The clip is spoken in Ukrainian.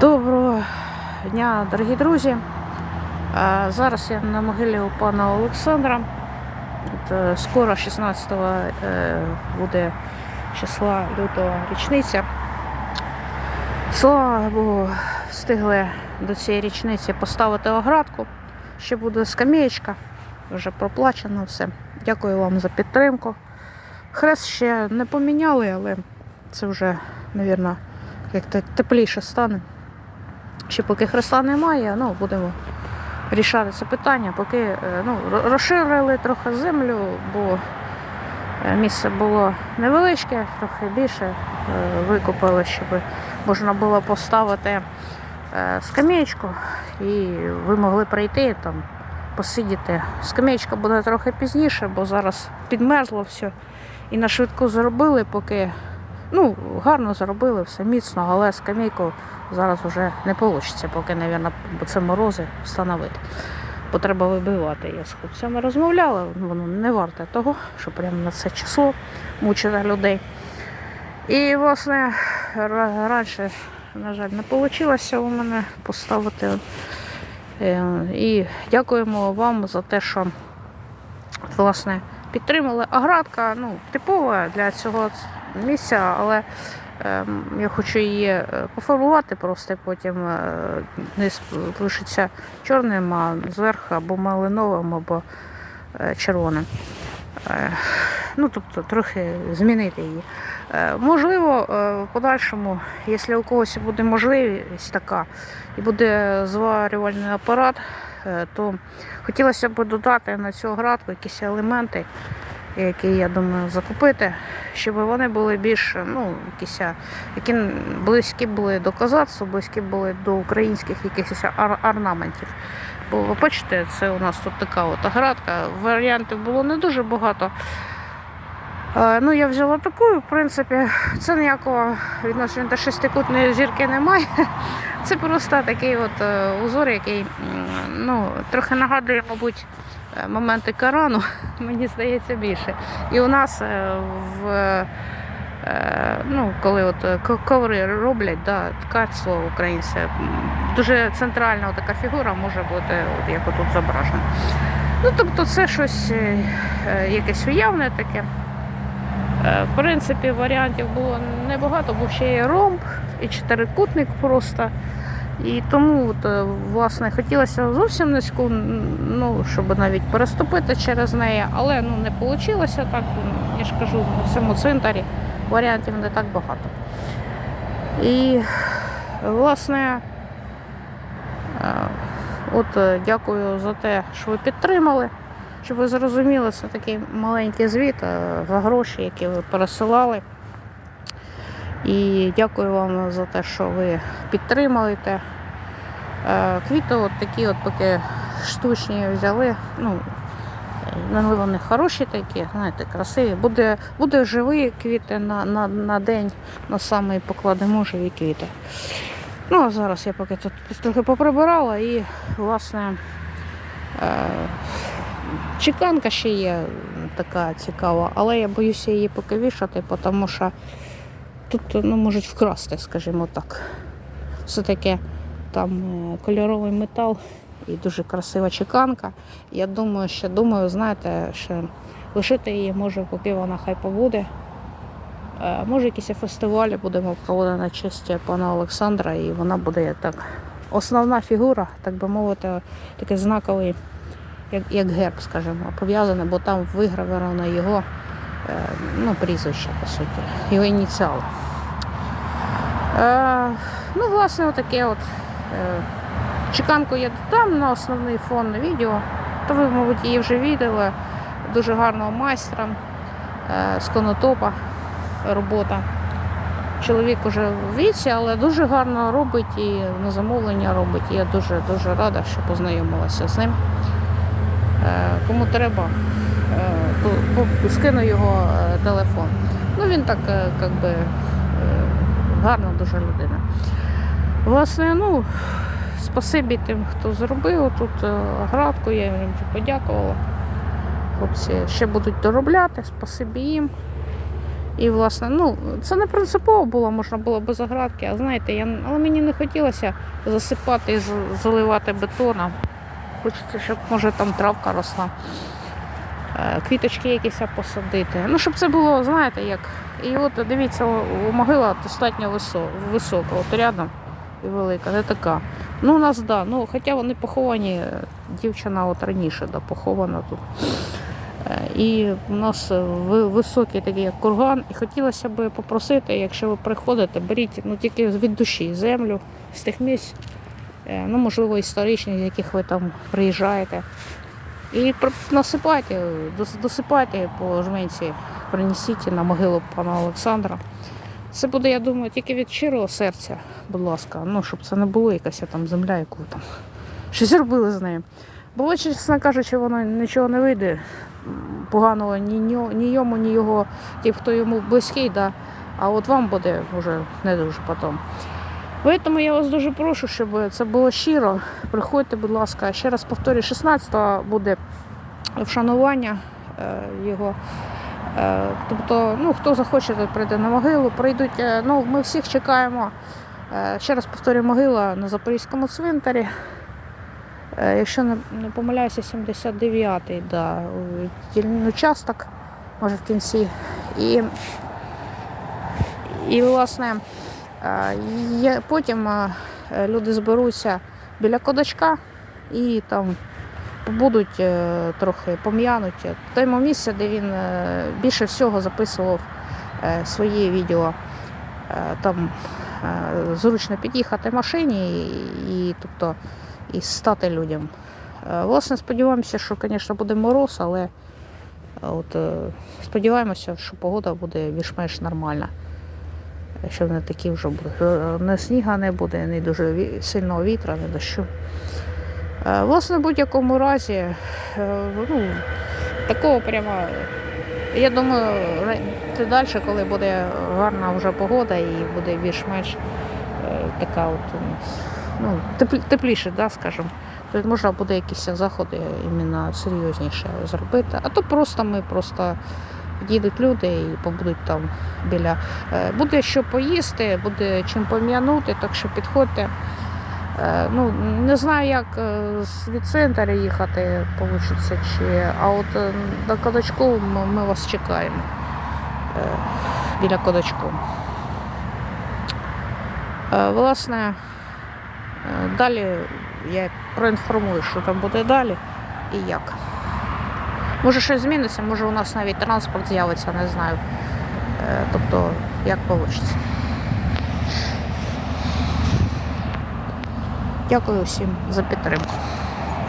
Доброго дня, дорогі друзі. Зараз я на могилі у пана Олександра. Е, Скоро 16 е, буде числа лютого річниця. Слава Богу, встигли до цієї річниці поставити оградку. Ще буде скам'ячка, вже проплачено все. Дякую вам за підтримку. Хрест ще не поміняли, але це вже, мабуть, як те- тепліше стане. Ще поки хреста немає, ну, будемо рішати це питання, поки е, ну, розширили трохи землю, бо е, місце було невеличке, трохи більше е, викопали, щоб можна було поставити скам'ячку і ви могли прийти там, посидіти. Скам'ячка буде трохи пізніше, бо зараз підмерзло все. І на швидку зробили, поки ну, гарно зробили, все міцно, але скамейку зараз вже не вийде, поки, мабуть, це морози встановити. Бо треба вибивати. Я з хлопцями розмовляла, воно не варте того, що прямо на це число мучити людей. І, власне, раніше, на жаль, не вийшло у мене поставити. Е, І дякуємо вам за те, що власне підтримали. Оградка ну, типова для цього місця, але я хочу її е, пофарбувати просто, потім е, низ лишиться чорним, а зверху або малиновим, або е, червоним. Е, Ну, тобто трохи змінити її. Е, Можливо, е, в подальшому, якщо у когось буде можливість така, і буде зварювальний апарат, е, то хотілося б додати на цю градку якісь елементи, які я думаю закупити, щоб вони були більш, ну, якісь, які близькі були до козацтва, близькі були до українських якихось орнаментів. Бо ви бачите, це у нас тут така от оградка. Варіантів було не дуже багато. Ну, я взяла таку, в принципі, це ніякого відношення до шестикутної зірки немає. Це просто такий от е, узор, який ну, трохи нагадує, мабуть, моменти Корану, мені здається більше. І у нас е, в е, ну, коли от е, коври роблять, да, ткать українське, дуже центральна така фігура може бути, от як отут зображено. Ну, тобто це щось якесь уявне таке. В принципі, варіантів було небагато, був ще і ромб, і чотирикутник просто. І тому от, е, власне, хотілося зовсім низьку, ну, щоб навіть переступити через неї, але ну, не вийшло так. Я ж кажу, на цьому цвинтарі варіантів не так багато. І, власне, е, от е, дякую за те, що ви підтримали. Щоб ви зрозуміли, це такий маленький звіт за гроші, які ви пересилали. І дякую вам за те, що ви підтримуєте. Е, Квіти от такі, от поки штучні взяли. Ну, е, вони хороші такі, знаєте, красиві. Буде, буде живі квіти на, на, на день, на самий покладемо живі квіти. Ну, а зараз я поки тут трохи поприбирала і, власне, е, Чеканка ще є така цікава, але я боюся її поки вішати, тому що тут ну, можуть вкрасти, скажімо так. Все-таки там е, кольоровий метал і дуже красива чеканка. Я думаю, що думаю, знаєте, що лишити її може, поки вона хай побуде. Е, Може, якісь фестивалі будемо проводити на честь пана Олександра, і вона буде так. Основна фігура, так би мовити, такий знаковий як, як герб, скажімо, пов'язане, бо там вигравировано його ну, прізвище, по суті, його ініціали. Е, ну, власне, отаке от. Е, чеканку я додам на основний фон на відео. То ви, мабуть, її вже бачили. Дуже гарного майстра е, з конотопа робота. Чоловік уже в віці, але дуже гарно робить і на замовлення робить. Я дуже дуже рада, що познайомилася з ним. Е, Кому треба, скину його е, телефон. Ну він так, е, як би, е, гарна дуже людина. Власне, ну, спасибі тим, хто зробив тут е, градку, я їм подякувала. Хлопці ще будуть доробляти, спасибі їм. І, власне, ну, це не принципово було, можна було без оградки, а знаєте, я, але мені не хотілося засипати і заливати бетоном. Хочеться, щоб може там травка росла, е, квіточки якісь посадити. Ну, щоб це було, знаєте, як. І от дивіться, могила достатньо висо- висока, от рядом і велика, не така. Ну, у нас, да, ну, хоча вони поховані, е, дівчина от раніше да, похована тут. Е, І у нас е, високий такий як курган. І хотілося б попросити, якщо ви приходите, беріть ну, тільки від душі землю з тих місць, е, ну, можливо, історичних, з яких ви там приїжджаєте. І насипайте, досипайте по жменці, принесіть на могилу пана Олександра. Це буде, я думаю, тільки від щирого серця, будь ласка, ну, щоб це не було якась там земля, яку там щось робили з нею. Бо, чесно кажучи, воно нічого не вийде поганого ні, ні йому, ні його, тим, хто йому близький, да. а от вам буде вже не дуже потім. Тому я вас дуже прошу, щоб це було щиро. Приходьте, будь ласка, ще раз повторюю, 16-го буде вшанування е, його. Е, Тобто, ну, хто захоче, той прийде на могилу, прийдуть. е, Ну, ми всіх чекаємо. Ще раз повторюю, могила на Запорізькому цвинтарі. Якщо не, помиляюся, 79-й, да, участок, може в кінці. І, і власне, потім люди зберуться біля кодачка і там побудуть е, трохи пом'януть в тому місці, де він е, більше всього записував е, свої відео. Там зручно під'їхати машині і, тобто, і стати людям. Власне, сподіваємося, що, звісно, буде мороз, але от, сподіваємося, що погода буде більш-менш нормальна. Е, Що не такі вже буде. Не сніга не буде, не дуже сильного вітра, не дощу. Е, Власне, в будь-якому разі, е, ну, такого прямо, я думаю, далі, коли буде гарна вже погода і буде більш-менш е, така от, ну, тепліше, да, скажімо, то можна буде якісь заходи іменно серйозніше зробити. А то просто ми просто підійдуть люди і побудуть там біля. е, Буде що поїсти, буде чим пом'янути, так що підходьте. Е, Ну, не знаю, як е, від центру їхати вийде, чи... а от до кодачку ми, вас чекаємо біля кодачку. Е, Власне, далі я проінформую, що там буде далі і як. Може щось зміниться, може у нас навіть транспорт з'явиться, не знаю. Е, Тобто, як вийде. Дякую всім за підтримку.